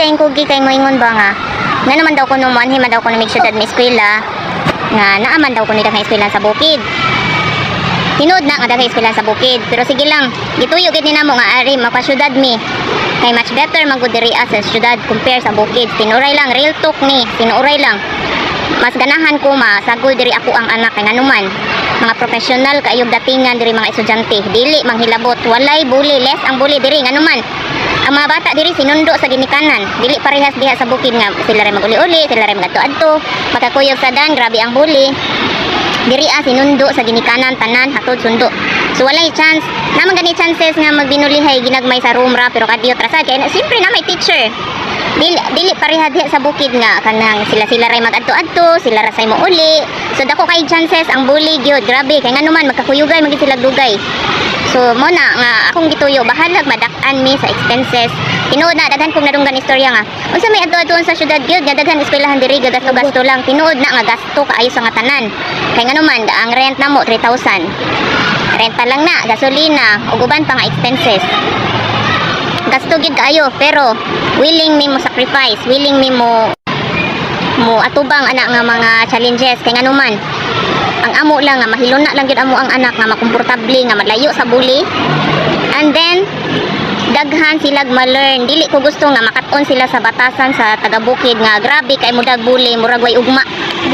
kay kugi kay moingon ba nga. Nga naman daw ko nung manhi man daw ko na syudad mi eskwela. Nga naaman daw ko ni daghang eskwela sa bukid. Tinood na nga daghang eskwela sa bukid. Pero sige lang, gituyo gid ni namo nga ari mapasyudad mi. Kay much better man gud diri sa syudad compare sa bukid. Tinuray lang real talk ni, tinuray lang. Mas ganahan ko masagol diri ako ang anak kay nganuman. Mga professional kaayog datingan diri mga estudyante. Dili manghilabot, walay bully, less ang bully diri nganuman. Ang mga bata diri sinundo sa ginikanan. Dili parehas diha sa bukid nga sila ray maguli-uli, sila ray magadto-adto. Makakuyog sa dan, grabe ang bully. Diri ah sinundo sa ginikanan tanan hatod sundo. So walay chance. Naman gani chances nga magbinulihay ginagmay sa room ra pero kadiyot ra sad kay siyempre na may teacher. Dili dili pareha diha sa bukid nga kanang sila sila ray magadto-adto, sila ra say mo uli. So dako kay chances ang bully gyud grabe kay nganuman magkakuyugay magid sila dugay. So mo na nga akong gituyo bahalag madak-an mi sa expenses. Tinuod na daghan kong nadunggan istorya nga. Unsa may adto-adtoon sa syudad gyud nga daghan eskwelahan diri gasto-gasto lang. Tinuod na nga gasto kaayo sa nga tanan. Kay nganuman ang rent namo 3,000. Renta lang na, gasolina, ug uban pa nga expenses. Gasto gid kaayo pero willing mi mo sacrifice, willing mi mo mo atubang ana nga mga challenges. Kay nganuman ang amo lang nga mahiluna lang gyud amo ang anak nga makomportable nga malayo sa bully. And then daghan sila ma-learn dili ko gusto nga makat-on sila sa batasan sa taga-bukid nga grabe kay mo dag bully murag way ugma